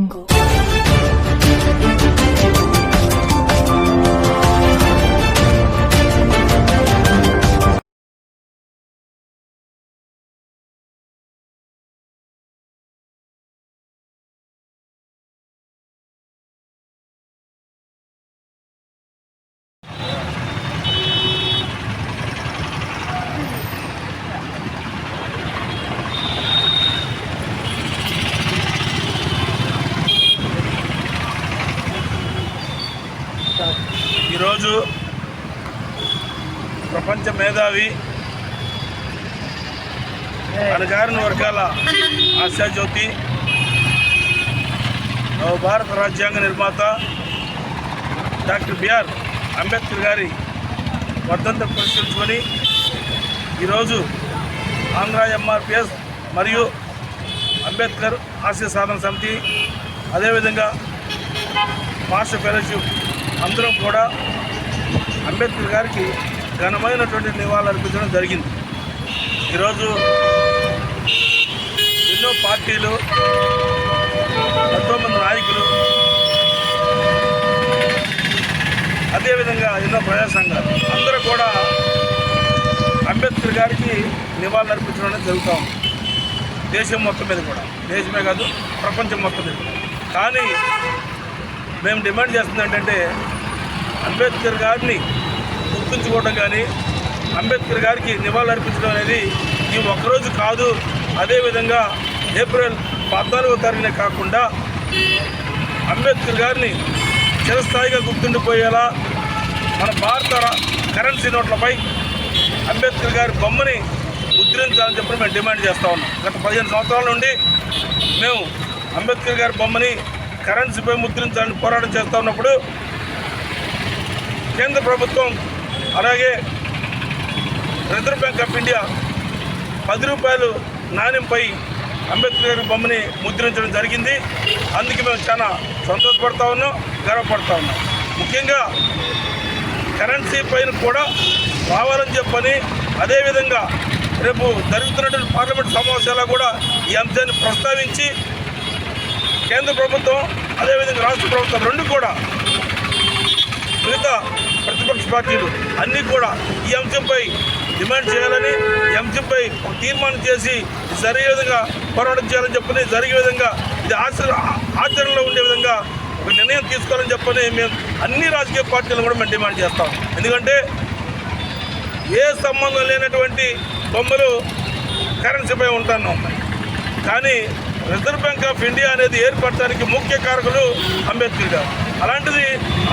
jungle. ఈరోజు ప్రపంచ మేధావి అణగారిన వర్గాల ఆశాజ్యోతి భారత రాజ్యాంగ నిర్మాత డాక్టర్ బిఆర్ అంబేద్కర్ గారి వర్ధంత పురస్కరించుకొని ఈరోజు ఆంధ్ర ఎంఆర్పిఎస్ మరియు అంబేద్కర్ ఆశయ సాధన సమితి అదేవిధంగా మాస్టర్ ఫెలోషిప్ అందరం కూడా అంబేద్కర్ గారికి ఘనమైనటువంటి నివాళులర్పించడం జరిగింది. ఈరోజు ఎన్నో పార్టీలు ఎంతోమంది నాయకులు అదేవిధంగా ఎన్నో ప్రజా సంఘాలు అందరూ కూడా అంబేద్కర్ గారికి నివాళులు అర్పించడం అనేది జరుగుతూ ఉంది. దేశం మొత్తం మీద కూడా. దేశమే కాదు ప్రపంచం మొత్తం మీద కానీ మేము డిమాండ్ చేస్తుంది ఏంటంటే అంబేద్కర్ గారిని గుర్తుంచుకోవడం కానీ అంబేద్కర్ గారికి నివాళులర్పించడం అనేది ఈ ఒక్కరోజు కాదు. అదేవిధంగా ఏప్రిల్ పద్నాలుగో తారీఖునే కాకుండా అంబేద్కర్ గారిని చిరస్థాయిగా గుర్తుండిపోయేలా మన భారత కరెన్సీ నోట్లపై అంబేద్కర్ గారి బొమ్మని ముద్రించాలని చెప్పి మేము డిమాండ్ చేస్తూ ఉన్నాం. గత పదిహేను సంవత్సరాల నుండి మేము అంబేద్కర్ గారి బొమ్మని కరెన్సీపై ముద్రించాలని పోరాటం చేస్తూ ఉన్నప్పుడు కేంద్ర ప్రభుత్వం అలాగే రిజర్వ్ బ్యాంక్ ఆఫ్ ఇండియా పది రూపాయలు నాణ్యంపై అంబేద్కర్ గారి బొమ్మని ముద్రించడం జరిగింది. అందుకే మేము చాలా సంతోషపడతా ఉన్నాం గర్వపడతా ఉన్నాం. ముఖ్యంగా కరెన్సీ పైన కూడా రావాలని చెప్పని అదేవిధంగా రేపు జరుగుతున్నటువంటి పార్లమెంట్ సమావేశాల్లో కూడా ఈ అంశాన్ని ప్రస్తావించి కేంద్ర ప్రభుత్వం అదేవిధంగా రాష్ట్ర ప్రభుత్వం రెండు కూడా మిగతా ప్రతిపక్ష పార్టీలు అన్నీ కూడా ఈ అంశంపై డిమాండ్ చేయాలని ఈ అంశంపై ఒక తీర్మానం చేసి జరిగే విధంగా పోరాటం చేయాలని చెప్పని జరిగే విధంగా ఇది ఆచరణలో ఉండే విధంగా ఒక నిర్ణయం తీసుకోవాలని చెప్పని మేము అన్ని రాజకీయ పార్టీలను కూడా మేము డిమాండ్ చేస్తాం. ఎందుకంటే ఏ సంబంధం లేనటువంటి బొమ్మలు కరెన్సీపై ఉంటాను. కానీ రిజర్వ్ బ్యాంక్ ఆఫ్ ఇండియా అనేది ఏర్పడటానికి ముఖ్య కారకులు అంబేద్కర్ గారు. అలాంటిది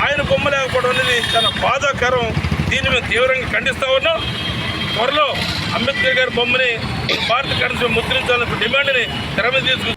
ఆయన బొమ్మ లేకపోవడం అనేది చాలా బాధాకరం. దీన్ని మేము తీవ్రంగా ఖండిస్తా ఉన్నాం. త్వరలో అంబేద్కర్ గారి బొమ్మని భారత కరెన్సీ ముద్రించాలని డిమాండ్ని తెర మీద తీసుకు